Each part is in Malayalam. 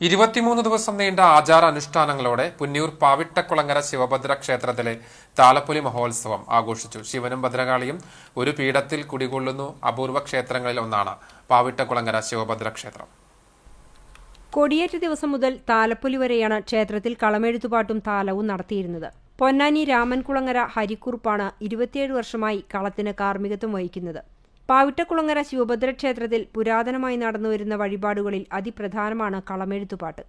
ഇരുപത്തിമൂന്ന് ദിവസം നീണ്ട ആചാര അനുഷ്ഠാനങ്ങളോടെ പുന്നിയൂർ പാവിട്ടക്കുളങ്ങര ശിവഭദ്ര ക്ഷേത്രത്തിലെ താലപ്പൊലി മഹോത്സവം ആഘോഷിച്ചു. ശിവനും ഭദ്രകാളിയും ഒരു പീഠത്തിൽ കുടികൊള്ളുന്നു. അപൂർവ ക്ഷേത്രങ്ങളിൽ ഒന്നാണ് പാവിട്ടക്കുളങ്ങര ശിവഭദ്ര ക്ഷേത്രം. കൊടിയേറ്റ ദിവസം മുതൽ താലപ്പൊലി വരെയാണ് ക്ഷേത്രത്തിൽ കളമെഴുത്തുപാട്ടും താലവും നടത്തിയിരുന്നത്. പൊന്നാനി രാമൻകുളങ്ങര ഹരിക്കുറുപ്പാണ് ഇരുപത്തിയേഴ് വർഷമായി കളത്തിന് കാർമ്മികത്വം വഹിക്കുന്നത്. പാവിട്ടക്കുളങ്ങര ശിവഭദ്ര ക്ഷേത്രത്തിൽ പുരാതനമായി നടന്നുവരുന്ന വഴിപാടുകളിൽ അതിപ്രധാനമാണ് കളമെഴുത്തുപാട്ട്.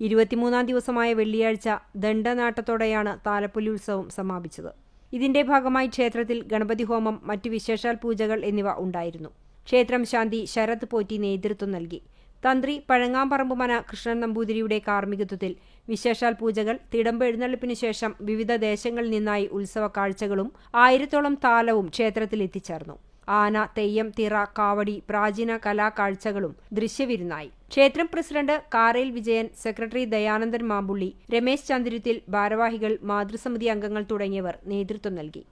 ഇരുപത്തിമൂന്നാം ദിവസമായ വെള്ളിയാഴ്ച ദണ്ഡനാട്ടത്തോടെയാണ് താലപ്പൊലി ഉത്സവം സമാപിച്ചത്. ഇതിന്റെ ഭാഗമായി ക്ഷേത്രത്തിൽ ഗണപതി ഹോമം മറ്റു വിശേഷാൽ പൂജകൾ എന്നിവ ഉണ്ടായിരുന്നു. ക്ഷേത്രം ശാന്തി ശരത് പോറ്റി നേതൃത്വം നൽകി. തന്ത്രി പഴങ്ങാമ്പറമ്പ് മന കൃഷ്ണൻ നമ്പൂതിരിയുടെ കാർമ്മികത്വത്തിൽ വിശേഷാൽ പൂജകൾ തിടമ്പ് എഴുന്നള്ളിപ്പിനു ശേഷം വിവിധ ദേശങ്ങളിൽ നിന്നായി ഉത്സവ കാഴ്ചകളും ആയിരത്തോളം താലവും ക്ഷേത്രത്തിൽ എത്തിച്ചേർന്നു. ആന തെയ്യം തിറ കാവടി പ്രാചീന കലാകാഴ്ചകളും ദൃശ്യവിരുന്നായി. ക്ഷേത്രം പ്രസിഡന്റ് കാറേൽ വിജയൻ സെക്രട്ടറി ദയാനന്ദൻ മാമ്പുള്ളി രമേശ് ചന്ദ്രുത്തിൽ ഭാരവാഹികൾ മാതൃസമിതി അംഗങ്ങൾ തുടങ്ങിയവർ നേതൃത്വം നൽകി.